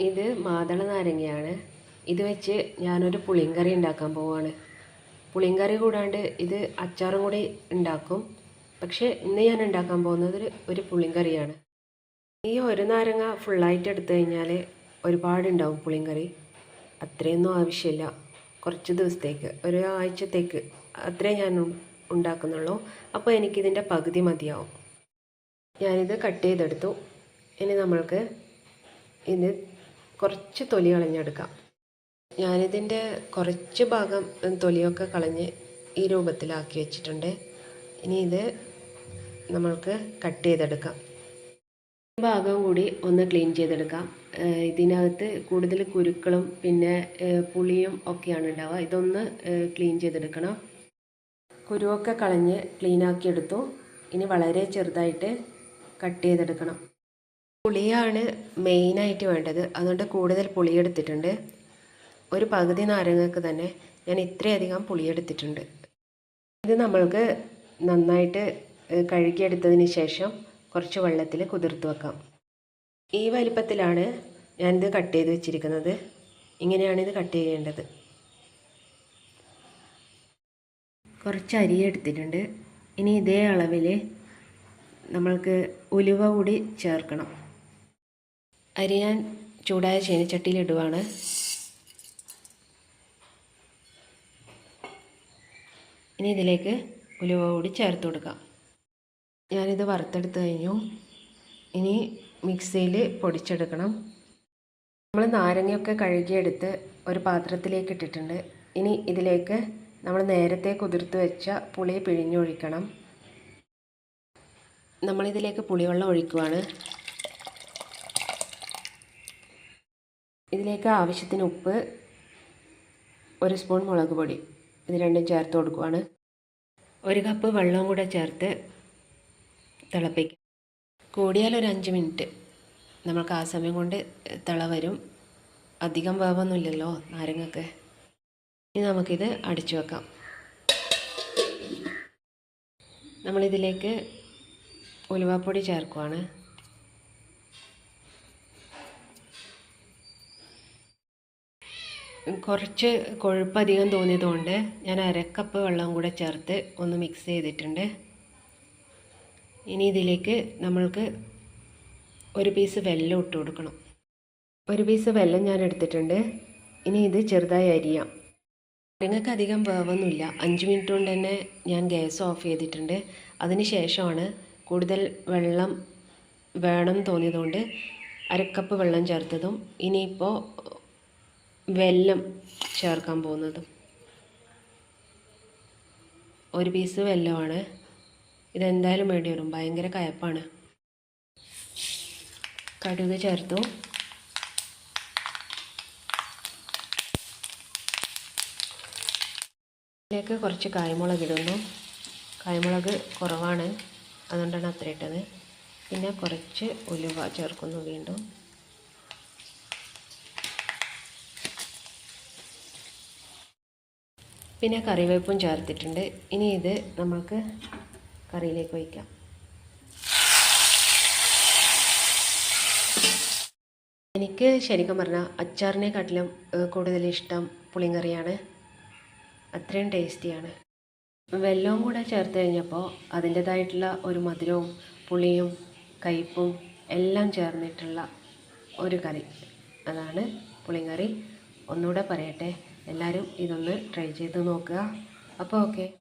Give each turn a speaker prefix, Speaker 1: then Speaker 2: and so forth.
Speaker 1: ഇത് മാതള നാരങ്ങയാണ്. ഇത് വെച്ച് ഞാനൊരു പുളിങ്കറി ഉണ്ടാക്കാൻ പോവാണ്. പുളിങ്കറി കൂടാണ്ട് ഇത് അച്ചാറും കൂടി ഉണ്ടാക്കും. പക്ഷേ ഇന്ന് ഞാൻ ഉണ്ടാക്കാൻ പോകുന്നത് ഒരു ഒരു പുളിങ്കറിയാണ്. ഈ ഒരു നാരങ്ങ ഫുള്ളായിട്ട് എടുത്തു കഴിഞ്ഞാൽ ഒരുപാടുണ്ടാവും പുളിങ്കറി. അത്രയൊന്നും ആവശ്യമില്ല. കുറച്ച് ദിവസത്തേക്ക് ഒരു ആഴ്ചത്തേക്ക് അത്രേ ഞാൻ ഉണ്ടാക്കുന്നുള്ളൂ. അപ്പോൾ എനിക്കിതിന്റെ പകുതി മതിയാവും. ഞാനിത് കട്ട് ചെയ്തെടുത്തു. ഇനി നമ്മൾക്ക് ഇത് കുറച്ച് തൊലി കളഞ്ഞെടുക്കാം. ഞാനിതിന്റെ കുറച്ച് ഭാഗം തൊലിയൊക്കെ കളഞ്ഞ് ഈ രൂപത്തിലാക്കി വെച്ചിട്ടുണ്ട്. ഇനി ഇത് നമ്മൾക്ക് കട്ട് ചെയ്തെടുക്കാം. ഭാഗം കൂടി ഒന്ന് ക്ലീൻ ചെയ്തെടുക്കാം. ഇതിനകത്ത് കൂടുതൽ കുരുക്കളും പിന്നെ പുളിയും ഒക്കെയാണ് ഉണ്ടാവുക. ഇതൊന്ന് ക്ലീൻ ചെയ്തെടുക്കണം. കുരുവൊക്കെ കളഞ്ഞ് ക്ലീനാക്കിയെടുത്തു. ഇനി വളരെ ചെറുതായിട്ട് കട്ട് ചെയ്തെടുക്കണം. പുളിയാണ് മെയിനായിട്ട് വേണ്ടത്. അതുകൊണ്ട് കൂടുതൽ പുളിയെടുത്തിട്ടുണ്ട്. ഒരു പകുതി നാരങ്ങക്ക് തന്നെ ഞാൻ ഇത്രയധികം പുളിയെടുത്തിട്ടുണ്ട്. ഇത് നമ്മൾക്ക് നന്നായിട്ട് കഴുകിയെടുത്തതിന് ശേഷം കുറച്ച് വെള്ളത്തിൽ കുതിർത്ത് വെക്കാം. ഈ വലിപ്പത്തിലാണ് ഞാനിത് കട്ട് ചെയ്ത് വെച്ചിരിക്കുന്നത്. ഇങ്ങനെയാണ് ഇത് കട്ട് ചെയ്യേണ്ടത്. കുറച്ച് അരി എടുത്തിട്ടുണ്ട്. ഇനി ഇതേ അളവിൽ നമ്മൾക്ക് ഉലുവ കൂടി ചേർക്കണം. അരി ഞാൻ ചൂടായ ചീനച്ചട്ടിയിൽ ഇടുവാണ്. ഇനി ഇതിലേക്ക് ഉലുവ കൂടി ചേർത്ത് കൊടുക്കാം. ഞാനിത് വറുത്തെടുത്ത് കഴിഞ്ഞു. ഇനി മിക്സിയിൽ പൊടിച്ചെടുക്കണം. നമ്മൾ നാരങ്ങയൊക്കെ കഴുകിയെടുത്ത് ഒരു പാത്രത്തിലേക്ക് ഇട്ടിട്ടുണ്ട്. ഇനി ഇതിലേക്ക് നമ്മൾ നേരത്തെ കുതിർത്ത് വെച്ച പുളി പിഴിഞ്ഞൊഴിക്കണം. നമ്മളിതിലേക്ക് പുളിവെള്ളം ഒഴിക്കുവാണ്. ഇതിലേക്ക് ആവശ്യത്തിന് ഉപ്പ് ഒരു സ്പൂൺ മുളക് പൊടി. ഇത് രണ്ടും ചേർത്ത് കൊടുക്കുവാണ്. ഒരു കപ്പ് വെള്ളവും കൂടെ ചേർത്ത് തിളപ്പിക്കും. കൂടിയാൽ ഒരു അഞ്ച് മിനിറ്റ്. നമുക്ക് ആ സമയം കൊണ്ട് തിള വരും. അധികം വേവൊന്നുമില്ലല്ലോ നാരങ്ങക്ക്. ഇനി നമുക്കിത് അടിച്ചു വെക്കാം. നമ്മളിതിലേക്ക് ഉലുവാപ്പൊടി ചേർക്കുവാണ്. കുറച്ച് കൊഴുപ്പ് അധികം തോന്നിയതുകൊണ്ട് ഞാൻ അരക്കപ്പ് വെള്ളം കൂടെ ചേർത്ത് ഒന്ന് മിക്സ് ചെയ്തിട്ടുണ്ട്. ഇനി ഇതിലേക്ക് നമ്മൾക്ക് ഒരു പീസ് വെല്ലം ഇട്ട് കൊടുക്കണം. ഒരു പീസ് വെല്ലം ഞാൻ എടുത്തിട്ടുണ്ട്. ഇനി ഇത് ചെറുതായി അരിയാം. നിങ്ങൾക്ക് അധികം വേവൊന്നുമില്ല. അഞ്ച് മിനിറ്റ് കൊണ്ട് തന്നെ ഞാൻ ഗ്യാസ് ഓഫ് ചെയ്തിട്ടുണ്ട്. അതിന് ശേഷമാണ് കൂടുതൽ വെള്ളം വേണം തോന്നിയതുകൊണ്ട് അരക്കപ്പ് വെള്ളം ചേർത്തതും. ഇനിയിപ്പോൾ വെല്ലം ചേർക്കാൻ പോകുന്നത്. ഒരു പീസ് വെല്ലമാണ്. ഇതെന്തായാലും വേണ്ടി വരും. ഭയങ്കര കയപ്പാണ്. കടുക് ചേർത്തു. ഇതിലേക്ക് കുറച്ച് കായ്മുളക് ഇടുന്നു. കായ്മുളക് കുറവാണ്. അതുകൊണ്ടാണ് അത്ര ഇട്ടത്. പിന്നെ കുറച്ച് ഉലുവ ചേർക്കുന്നു വീണ്ടും. പിന്നെ കറിവേപ്പും ചേർത്തിട്ടുണ്ട്. ഇനി ഇത് നമുക്ക് കറിയിലേക്ക് ഒഴിക്കാം. എനിക്ക് ശരിക്കും പറഞ്ഞാൽ അച്ചാറിനെക്കാട്ടിലും കൂടുതൽ ഇഷ്ടം പുളിങ്കറിയാണ് അത്രയും ടേസ്റ്റിയാണ്. വെല്ലവും കൂടെ ചേർത്ത് കഴിഞ്ഞപ്പോൾ അതിന്റേതായിട്ടുള്ള ഒരു മധുരവും പുളിയും കയ്പും എല്ലാം ചേർന്നിട്ടുള്ള ഒരു കറി. അതാണ് പുളിങ്കറി ഒന്നുകൂടെ പറയട്ടെ. എല്ലാവരും ഇതൊന്ന് ട്രൈ ചെയ്ത് നോക്കുക. അപ്പോൾ ഓക്കെ